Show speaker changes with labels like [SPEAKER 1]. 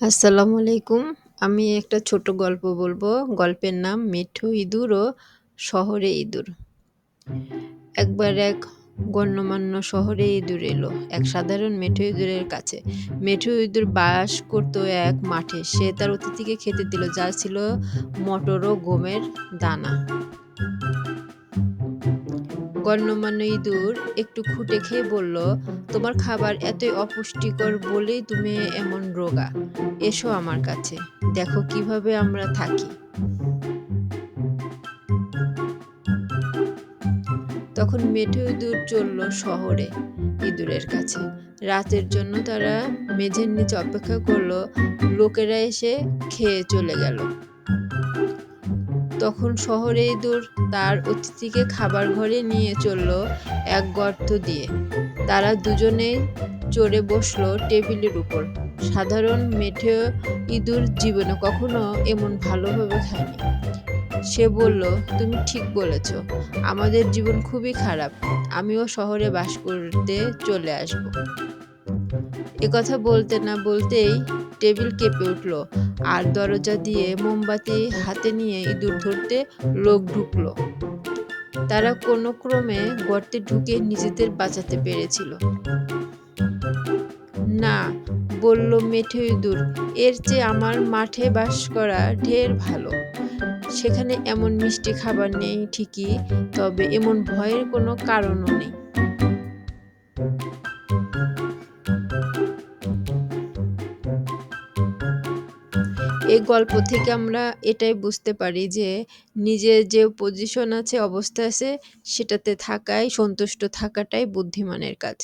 [SPEAKER 1] আসসালামু আলাইকুম। আমি একটা ছোট গল্প বলব। গল্পের নাম মিঠু ইঁদুর ও শহরে ইঁদুর। একবার এক গণ্যমান্য শহরে ইঁদুর এলো, এক সাধারণ মেঠো ইঁদুরের কাছে। মেঠো ইঁদুর বাস করত এক মাঠে। সে তার অতিথিকে খেতে দিল, যা ছিল মটর ও গমের দানা। গণ্যমান্য ইঁদুর একটু খুঁটে খেয়ে বলল, তোমার খাবার এতই অপুষ্টিকর বলেই তুমি এমন রোগা। এসো আমার কাছে, দেখো কীভাবে আমরা থাকি। তখন মেঠো ইঁদুর চলল শহরে ইঁদুরের কাছে। রাতের জন্য তারা মেঝের নিচে অপেক্ষা করল লোকেরা এসে খেয়ে চলে গেল। তখন শহরে ইঁদুর তার অতিথিকে খাবার ঘরে নিয়ে চলল এক গর্ত দিয়ে। তারা দুজনেই চড়ে বসল টেবিলের উপর। সাধারণ মেঠে ইঁদুর জীবনে কখনো এমন ভালোভাবে খায়নি। সে বলল, তুমি ঠিক বলেছ, আমাদের জীবন খুবই খারাপ। আমিও শহরে বাস করতে চলে আসব। কথা বলতে না বলতেই টেবিল কেঁপে উঠল। আর দরজা দিয়ে মোমবাতি হাতে নিয়ে ইঁদুর ধরতে লোক ঢুকলো। তারা কোনো ক্রমে গর্তে ঢুকে নিজেদের বাঁচাতে পেরেছিল। না, বলল মেঠে ইঁদুর, এর চেয়ে আমার মাঠে বাস করা ঢের ভালো। সেখানে এমন মিষ্টি খাবার নেই ঠিকই, তবে এমন ভয়ের কোনো কারণও নেই। এই গল্প থেকে আমরা এটাই বুঝতে পারি যে নিজের যে পজিশন আছে, অবস্থা আছে, সেটাতে থাকাই, সন্তুষ্ট থাকাটাই বুদ্ধিমানের কাজ।